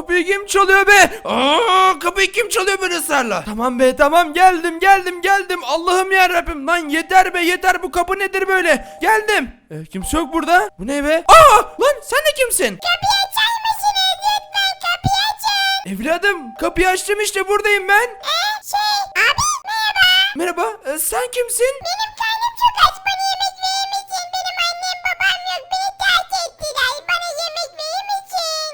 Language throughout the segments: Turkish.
Kapıyı kim çalıyor be? Aa, kapıyı kim çalıyor böyle ısrarla? Tamam be tamam geldim geldim geldim. Allah'ım ya Rabbim lan yeter be yeter bu kapı nedir böyle? Geldim. E, kimse yok burada. Bu ne be? Aa lan sen de kimsin? Kapıyı açar mısınız? Lütfen kapıyı açın. Evladım kapıyı açtım işte buradayım ben. Ee, şey abi merhaba. Merhaba e, sen kimsin? Benim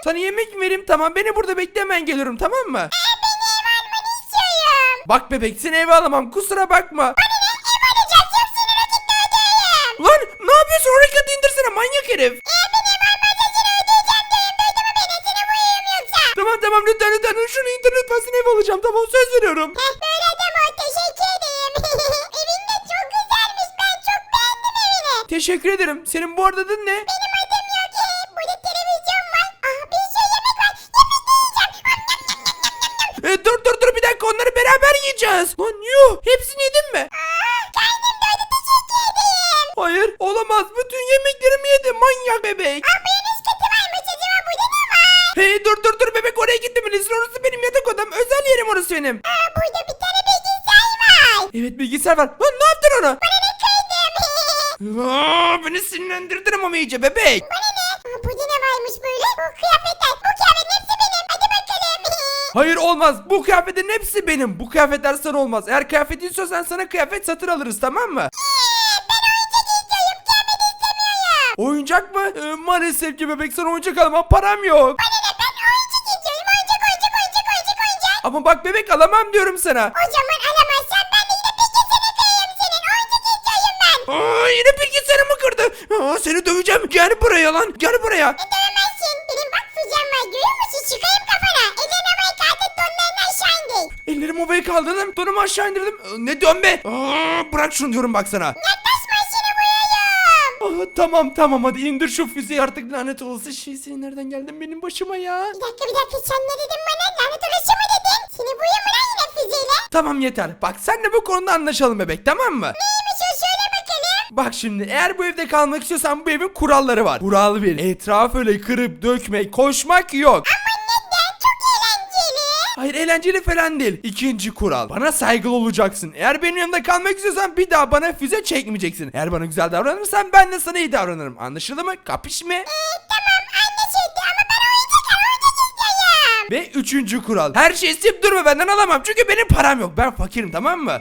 Sana yemek mi vereyim tamam beni burada bekle hemen geliyorum tamam mı? Ee, beni ev almanı istiyorum. Bak bebek seni eve alamam kusura bakma. Bana ne? Ev alacağız. Yoksa roketle ödeyeyim. Lan ne yapıyorsun oraya kadar indirsene manyak herif. Ee, beni ev almazsa seni ödeyeceğim diyorum. Duydun mu beni? Seni vuruyorum yoksa. Tamam tamam lütfen lütfen şunu internet parasını ev alacağım tamam söz veriyorum. Heh, böyle deme. Teşekkür ederim. Evin de çok güzelmiş. Ben çok beğendim evini. Teşekkür ederim. Senin bu arada adın ne? Benim yiyeceğiz. Lan yuh hepsini yedin mi? Aa, karnım doydu. Teşekkür ederim. Hayır olamaz bütün yemeklerimi yedi manyak bebek. Aa kötü varmış. Acaba burada ne var? Hey dur dur dur bebek oraya gitmelisin orası benim yatak odam özel yerim orası benim. Aa burada bir tane bilgisayar var. Evet bilgisayar var. Lan ne yaptın onu? Bana ne kırdım? Aa, beni sinirlendirdin ama iyice bebek. Bana ne? Aa, burada ne varmış böyle? Bu kıyafetler. Bu kıyafet Hayır olmaz bu kıyafetlerin hepsi benim. Bu kıyafetler sana olmaz. Eğer kıyafet istiyorsan sana kıyafet satın alırız tamam mı? Ee, ben oyuncak mı? Ee, maalesef ki bebek sana oyuncak alamam param yok. Bana ne? Ben oyuncak istiyorum. Oyuncak, oyuncak, oyuncak, oyuncak, oyuncak. Ama bak bebek alamam diyorum sana. O zaman alamazsan ben de yine bilgisayarı kırarım senin. Oyuncak istiyorum ben. Aa, yine bilgisayarımı kırdı. Aa, seni döveceğim. Gel buraya lan. Gel buraya. E, Havaya kaldırdım. Donumu aşağı indirdim. Ee, Ne dön be? Aa, bırak şunu diyorum bak sana. Yaklaşma seni vuruyorum. Aa, tamam tamam hadi indir şu füzeyi artık lanet olası şey senin nereden geldin benim başıma ya. Bir dakika bir dakika sen ne dedin bana? Lanet olası mı dedin? Seni vuruyor mu lan yine füzeyle? Tamam yeter. Bak senle bu konuda anlaşalım bebek tamam mı? Neymiş o söyle bakalım. Bak şimdi eğer bu evde kalmak istiyorsan bu evin kuralları var. Kural bir. Etraf öyle kırıp dökmek, koşmak yok. Hayır eğlenceli falan değil. İkinci kural. Bana saygılı olacaksın. Eğer benim yanımda kalmak istiyorsan bir daha bana füze çekmeyeceksin. Eğer bana güzel davranırsan ben de sana iyi davranırım. Anlaşıldı mı? Kapış mı? Ee, tamam anlaşıldı ama ben oyuncak oyuncak istiyorum. Ve üçüncü kural. Her şeyi isteyip durma benden alamam. Çünkü benim param yok. Ben fakirim tamam mı?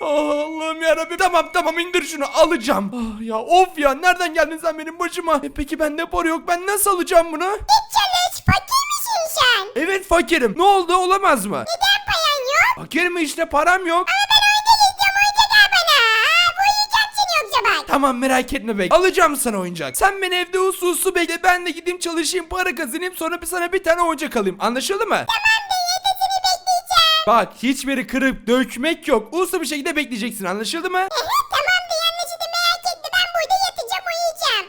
Ah, Allah'ım yarabbim. Tamam tamam indir şunu alacağım. Ah ya of ya nereden geldin sen benim başıma? E, peki bende para yok. Ben nasıl alacağım bunu? Git çalış fakir misin sen? Evet fakirim. Ne oldu olamaz mı? Neden paran yok? Fakir mi işte param yok. Ama ben oyuncak istiyorum oyuncak al bana. Aa, bu oyuncak yoksa bak. Tamam merak etme bey. Alacağım sana oyuncak. Sen beni evde uslu uslu bekle. Ben de gideyim çalışayım para kazanayım. Sonra bir sana bir tane oyuncak alayım. Anlaşıldı mı? Tamam da yedisini bekleyeceğim. Bak hiçbiri kırıp dökmek yok. Uslu bir şekilde bekleyeceksin. Anlaşıldı mı? tamam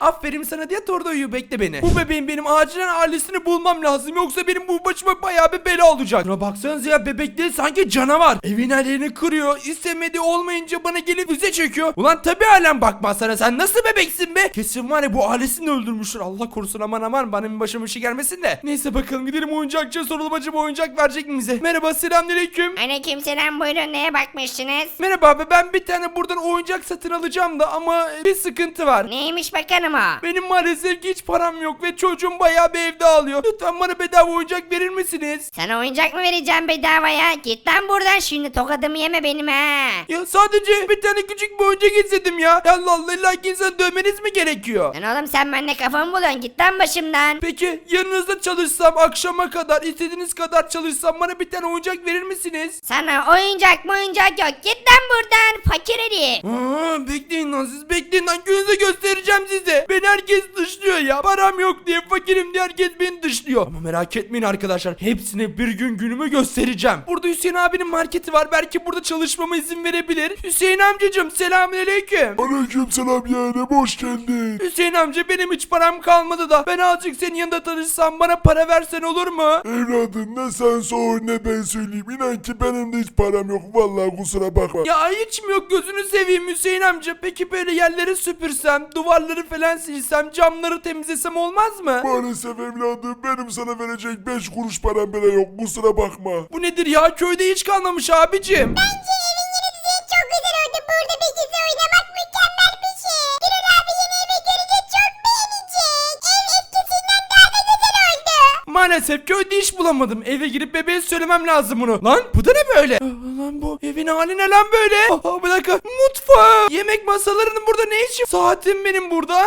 Aferin sana diye orada uyu bekle beni. Bu bebeğin benim acilen ailesini bulmam lazım. Yoksa benim bu başıma bayağı bir bela olacak. Şuna baksanıza ya bebek değil sanki canavar. Evin yerini kırıyor. İstemediği olmayınca bana gelip füze çekiyor. Ulan tabi alem bakmaz sana. Sen nasıl bebeksin be? Kesin var ya bu ailesini öldürmüştür. Allah korusun aman aman bana bir başıma bir şey gelmesin de. Neyse bakalım gidelim oyuncakçıya soralım acaba oyuncak verecek mi bize? Merhaba selamünaleyküm. Aleykümselam buyurun neye bakmıştınız? Merhaba abi ben bir tane buradan oyuncak satın alacağım da ama bir sıkıntı var. Neymiş bakalım o? Benim maalesef ki hiç param yok ve çocuğum bayağı bir evde ağlıyor. Lütfen bana bedava oyuncak verir misiniz? Sana oyuncak mı vereceğim bedavaya? Git lan buradan şimdi tokadımı yeme benim ha. Ya sadece bir tane küçük bir oyuncak istedim ya. Ya Allah Allah illa ki insan dövmeniz mi gerekiyor? Lan oğlum sen benimle kafamı buluyorsun git lan başımdan. Peki yanınızda çalışsam akşama kadar istediğiniz kadar çalışsam bana bir tane oyuncak verir misiniz? Sana oyuncak mı oyuncak yok git lan buradan fakir herif. Aa, bekleyin lan siz bekleyin lan gününüzü göstereceğim size. Be. Beni herkes dışlıyor ya. Param yok diye fakirim diye herkes beni dışlıyor. Ama merak etmeyin arkadaşlar. Hepsine bir gün günümü göstereceğim. Burada Hüseyin abinin marketi var. Belki burada çalışmama izin verebilir. Hüseyin amcacım selamünaleyküm. Aleyküm selam yeğenim hoş geldin. Hüseyin amca benim hiç param kalmadı da ben azıcık senin yanında tanışsam bana para versen olur mu? Evladım ne sen sor ne ben söyleyeyim. İnan ki benim de hiç param yok vallahi kusura bakma. Ya hiç mi yok gözünü seveyim Hüseyin amca. Peki böyle yerleri süpürsem, duvarları falan silsem, camları temizlesem olmaz mı? Maalesef evladım benim sana verecek 5 kuruş param bile yok kusura bakma. Bu nedir ya? Köyde hiç kalmamış abicim. Bence evin yeni düzeni çok güzel oldu. Burada bir gizli oynamak mükemmel bir şey. Gürül abi yeni eve görünce çok beğenecek. Ev eskisinden daha da güzel oldu. Maalesef köyde iş bulamadım. Eve girip bebeğe söylemem lazım bunu. Lan bu da ne böyle? Aa, Lan bu evin hali ne lan böyle? Aa, bir dakika. Mutfağı. Yemek masalarının burada ne işi? Saatim benim burada.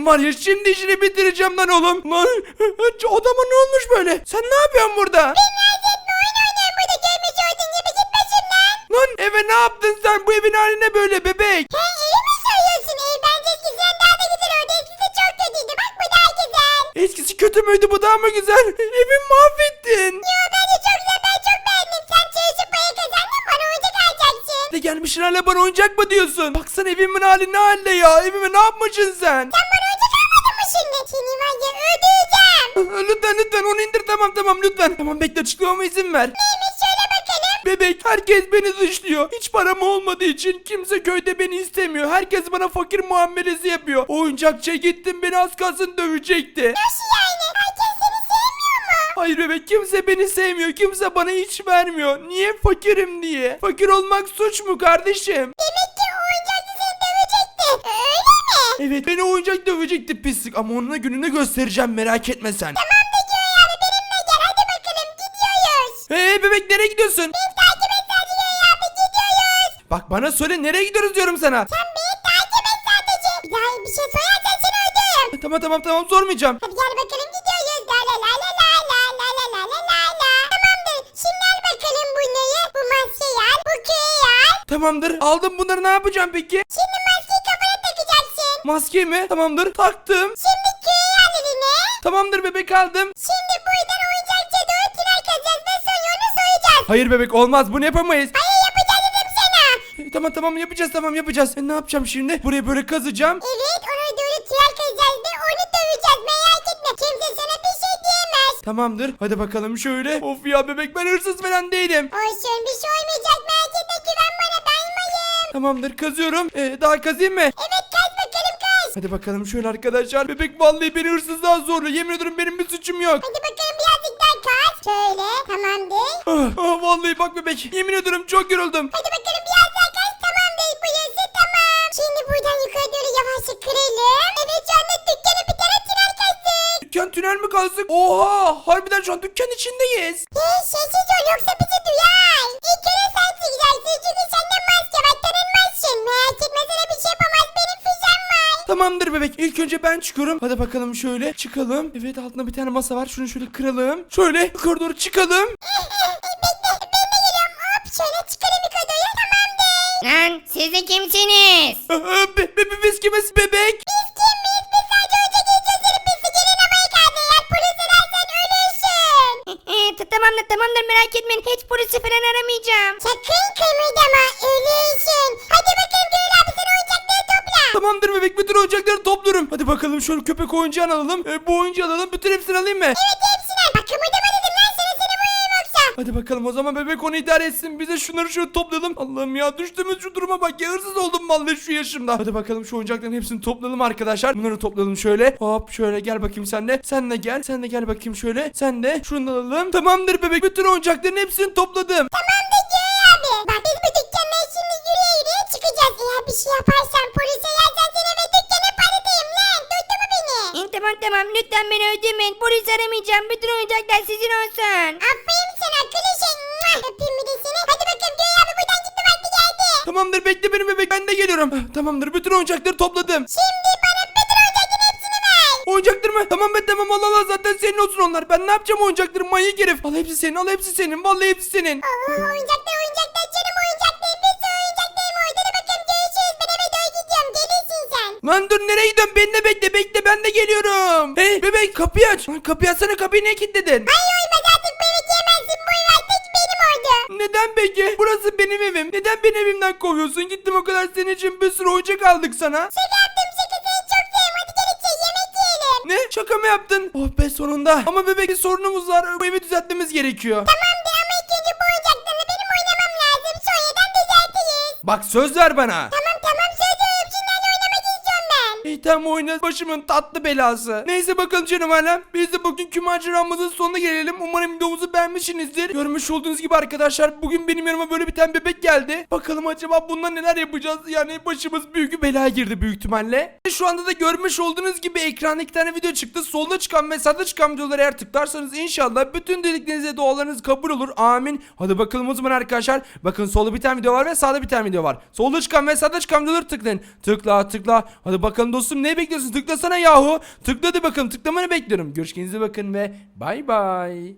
Senin var ya şimdi işini bitireceğim lan oğlum. Lan odama ne olmuş böyle? Sen ne yapıyorsun burada? Lan eve ne yaptın sen? Bu evin hali ne böyle bebek? Sen evi mi soruyorsun? Ev bence eskisinden daha da güzel oldu. Eskisi çok kötüydü. Bak bu daha güzel. Eskisi kötü müydü bu daha mı güzel? Evimi mahvettin. Yo bence çok güzel. Ben çok beğendim. Sen çalışıp para kazandın bana oyuncak alacaksın. Ne gelmişsin hala bana oyuncak mı diyorsun? Baksana evimin hali ne halde ya? Evime ne yapmışsın sen? Sen Seni var ya öldüreceğim. lütfen lütfen onu indir tamam tamam lütfen. Tamam bekle açıklamama izin ver. Neymiş söyle bakalım. Bebek herkes beni dışlıyor. Hiç param olmadığı için kimse köyde beni istemiyor. Herkes bana fakir muamelesi yapıyor. Oyuncakçıya gittim beni az kalsın dövecekti. Nasıl yani? Herkes seni sevmiyor mu? Hayır bebek kimse beni sevmiyor. Kimse bana hiç vermiyor. Niye fakirim diye. Fakir olmak suç mu kardeşim? Evet beni oyuncak dövecekti pislik ama onun gününü göstereceğim merak etme sen. Tamam da Göğe abi benimle gel. Hadi bakalım gidiyoruz. Hey bebek nereye gidiyorsun? Beni takip et sadece Göğe abi gidiyoruz. Bak bana söyle nereye gidiyoruz diyorum sana. Sen beni takip et sadece. Bir daha bir şey sorarsan seni öldürürüm. Tamam tamam tamam sormayacağım. Hadi gel bakalım gidiyoruz. La la la la la la la la la la la la. Tamamdır. Şimdi al bakalım bunları. Bu maskeyi al. Bu küreği al. Tamamdır aldım bunları ne yapacağım peki? Şimdi. Maske mi? Tamamdır taktım. Şimdi küreği al eline. Tamamdır bebek aldım. Şimdi buradan oyuncakçıya doğru tünel kazacağız ve sonra onu soyacağız. Hayır bebek olmaz bunu yapamayız. Hayır yapacağız dedim sana. E, Tamam tamam yapacağız tamam yapacağız. E, ne yapacağım şimdi? Burayı böyle kazacağım. Evet ona doğru tünel kazacağız ve onu döveceğiz merak etme. Kimse sana bir şey diyemez. Tamamdır. Hadi bakalım şöyle. Of ya bebek ben hırsız falan değilim. Olsun bir şey olmayacak merak etme güven bana dayanmayın. Tamamdır kazıyorum. E, daha kazayım mı? Evet kaz. Hadi bakalım şöyle arkadaşlar. Bebek vallahi beni hırsızlığa zorluyor. Yemin ediyorum benim bir suçum yok. Hadi bakalım birazcık daha kaz. Şöyle tamamdır. Ah, ah, vallahi bak bebek. Yemin ediyorum çok yoruldum. Hadi bakalım biraz daha kaz. Tamamdır burası tamam. Şimdi buradan yukarı doğru yavaşça kıralım. Evet şu anda dükkanı bir tane tünel kazdık. Dükkan tünel mi kazdık? Oha! Harbiden şu an dükkan içindeyiz. Hey sessiz ol yoksa bizi Tamamdır bebek. İlk önce ben çıkıyorum. Hadi bakalım şöyle çıkalım. Evet altında bir tane masa var. Şunu şöyle kıralım. Şöyle yukarı doğru çıkalım. Bekle ben de geliyorum hop şöyle çıkarım yukarı tamamdır. Lan siz de kimsiniz? Aa, Be be be- biz kimiz bebek? Köpek oyuncağını alalım. E, bu oyuncağı alalım. Bütün hepsini alayım mı? Evet hepsine. Bak kımıldama dedim lan sana seni vuruyorum yoksa. Hadi bakalım o zaman bebek onu idare etsin. Biz de şunları şöyle toplayalım. Allah'ım ya düştüğümüz şu duruma bak ya hırsız oldum vallahi şu yaşımda. Hadi bakalım şu oyuncakların hepsini toplayalım arkadaşlar. Bunları toplayalım şöyle. Hop şöyle gel bakayım sen de. Sen de gel. Sen de gel bakayım şöyle. Sen de şunu da alalım. Tamamdır bebek. Bütün oyuncakların hepsini topladım. Tamamdır Tamamdır bütün oyuncakları topladım. Şimdi bana bütün oyuncakların hepsini ver. Oyuncaklar mı? Tamam be tamam al al al. zaten senin olsun onlar. Ben ne yapacağım oyuncakları manyak herif. Al hepsi senin al hepsi senin. Vallahi hepsi senin. Oo, oyuncaklar oyuncaklar canım oyuncaklarım. Bir sürü oyuncaklarım oldu. Hadi bakalım görüşürüz. Ben eve Lan dur nereye gidiyorsun? Beni de bekle bekle ben de geliyorum. Hey bebek kapıyı aç. Lan kapıyı açsana kapıyı niye kilitledin? Ay Neden peki? Burası benim evim. Neden beni evimden kovuyorsun? Gittim o kadar senin için bir sürü oyuncak aldık sana. Şaka yaptım şaka seni çok seviyorum hadi gel içeri yemek yiyelim. Ne? Şaka mı yaptın? Oh be sonunda. Ama bebek bir sorunumuz var. Bu evi düzeltmemiz gerekiyor. Tamamdır ama ilk önce bu oyuncaklarla benim oynamam lazım sonradan düzeltiriz. Bak söz ver bana. Tamam tamam oyna başımın tatlı belası. Neyse bakalım canım alem. Biz de bugünkü maceramızın sonuna gelelim. Umarım videomuzu beğenmişsinizdir. Görmüş olduğunuz gibi arkadaşlar bugün benim yanıma böyle bir tane bebek geldi. Bakalım acaba bundan neler yapacağız? Yani başımız büyük bir belaya girdi büyük ihtimalle. Şu anda da görmüş olduğunuz gibi ekranda iki tane video çıktı. Solda çıkan ve sağda çıkan videoları eğer tıklarsanız inşallah bütün dediklerinize dualarınız kabul olur. Amin. Hadi bakalım o zaman arkadaşlar. Bakın solda bir tane video var ve sağda bir tane video var. Solda çıkan ve sağda çıkan videoları tıklayın. Tıkla tıkla. Hadi bakalım dostum ne bekliyorsun? Tıklasana yahu. Tıkladı bakalım. Tıklamanı bekliyorum. Görüşkenize bakın ve bay bay.